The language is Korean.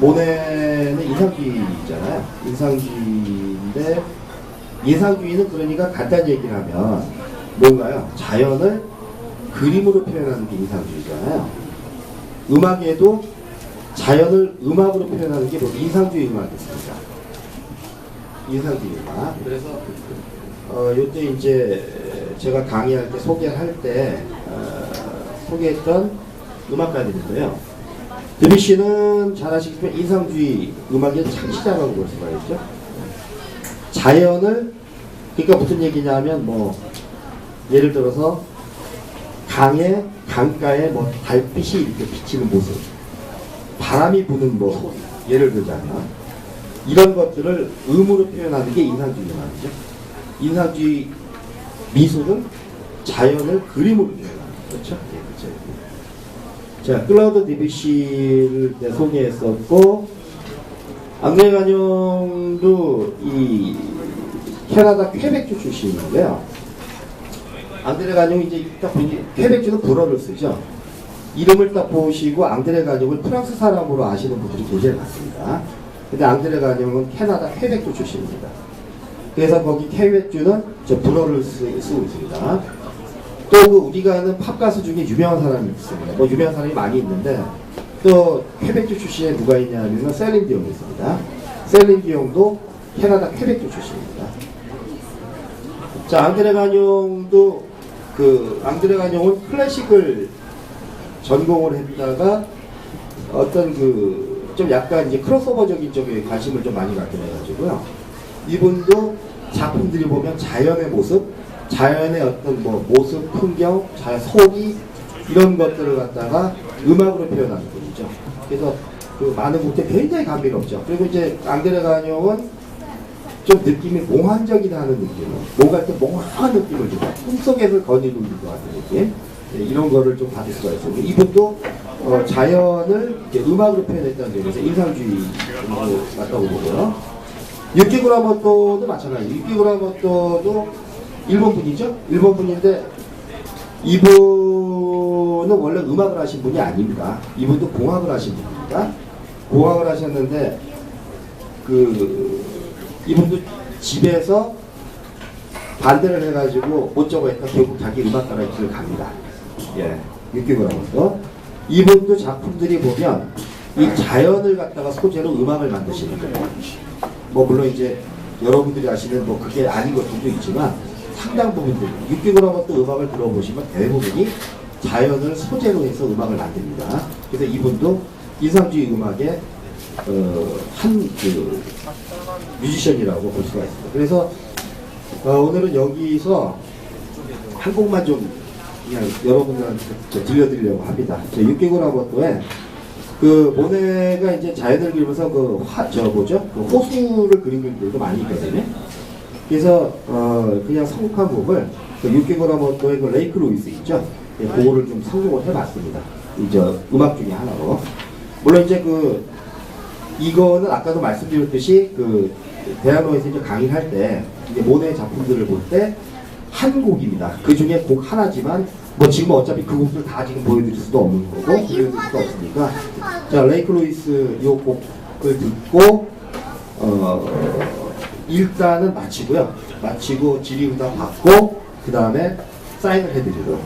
모네는 인상주의잖아요. 인상주의인데 인상주의는 그러니까 간단히 얘기를 하면 뭔가요? 자연을 그림으로 표현하는 게 인상주의잖아요. 음악에도 자연을 음악으로 표현하는 게뭐 인상주의 음악이었습니다. 인상주의 음악. 그래서 어, 요때 이제 제가 강의할 때 소개할 때 어, 소개했던 음악가들인데요. 드비시는 잘 아시겠지만 인상주의 음악의 창시자라고 볼 수가 있죠. 자연을 그러니까 무슨 얘기냐면 뭐 예를 들어서 강에 강가에 뭐 달빛이 이렇게 비치는 모습, 바람이 부는 뭐 예를 들자면 이런 것들을 음으로 표현하는 게 인상주의 음악이죠. 인상주의 미술은 자연을 그림으로 표현하는 거죠. 예, 그렇죠. 자, 클라우드 때 소개했었고, 앙드레 간용도 이 캐나다 퀘벡주 출신인데요. 앙드레 간용이 이제 딱 보니 퀘벡주는 불어를 쓰죠. 이름을 딱 보시고 앙드레 간용을 프랑스 사람으로 아시는 분들이 굉장히 많습니다. 근데 앙드레 간용은 캐나다 퀘벡주 출신입니다. 그래서 거기 퀘벡주는 저 불어를 쓰, 쓰고 있습니다. 또 그 우리가 아는 팝 가수 중에 유명한 사람이 있습니다. 뭐 유명한 사람이 많이 있는데 또 퀘벡주 출신에 누가 있냐면은 셀린 디옹이 있습니다. 셀린 디옹도 캐나다 퀘벡주 출신입니다. 자 앙드레 간용도 그 앙드레 간용은 클래식을 전공을 했다가 어떤 그 좀 약간 이제 크로스오버적인 쪽에 관심을 좀 많이 갖게 돼가지고요. 이분도 작품들이 보면 자연의 모습, 자연의 어떤 뭐 모습, 풍경, 자 소리 이런 것들을 갖다가 음악으로 표현하는 분이죠. 그래서 그 많은 곡들 굉장히 감미롭죠. 그리고 이제 앙드레 가뇽은 좀 느낌이 몽환적이라는 느낌, 뭔가 좀 몽환한 느낌을 주고 꿈속에서 거니는 것 같은 느낌 네, 이런 거를 좀 받을 수가 있어요. 이분도 어, 자연을 이렇게 음악으로 표현했다는 점에서 인상주의 정도 맞다고 보고요. 유키구라모토도 마찬가지. 유키구라모토도 일본 분이죠. 일본 분인데 이분은 원래 음악을 하신 분이 아닙니다. 이분도 공학을 하신 분입니다. 공학을 하셨는데 그 이분도 집에서 반대를 해가지고 못 적어했다 결국 자기 음악가의 길을 갑니다. 예, 유키구라모토. 이분도 작품들이 보면 이 자연을 갖다가 소재로 음악을 만드시는 거예요. 뭐 물론 이제 여러분들이 아시는 뭐 그게 아닌 것들도 있지만 상당 부분들 6개월부터 음악을 들어보시면 대부분이 자연을 소재로 해서 음악을 만듭니다. 그래서 이분도 인상주의 음악의 어, 한그 뮤지션이라고 볼 수가 있습니다. 그래서 어, 오늘은 여기서 한 곡만 좀 그냥 여러분들한테 저 들려드리려고 합니다. 저 6개월 아버토에 그 모네가 이제 자연을 그리면서 그 화, 저 뭐죠? 그 호수를 그리는 분들도 많이 있거든요. 그래서 어 그냥 성국한 곡을 그 6개월 아버토의 그 레이크 루이스 있죠? 예, 그거를 좀 성공을 해봤습니다. 이제 음악 중에 하나로. 물론 이제 그 이거는 아까도 말씀드렸듯이 그 대학로에서 이제 강의를 할 때 이제 모네 작품들을 볼 때 한 곡입니다. 그 중에 곡 하나지만 뭐 지금 어차피 그 곡들 다 지금 보여드릴 수도 없는 거고 보여드릴 수도 없으니까 자 레이크 루이스 요 곡을 듣고 어 일단은 마치고요. 마치고 질의응답 받고 그 다음에 사인을 해드리도록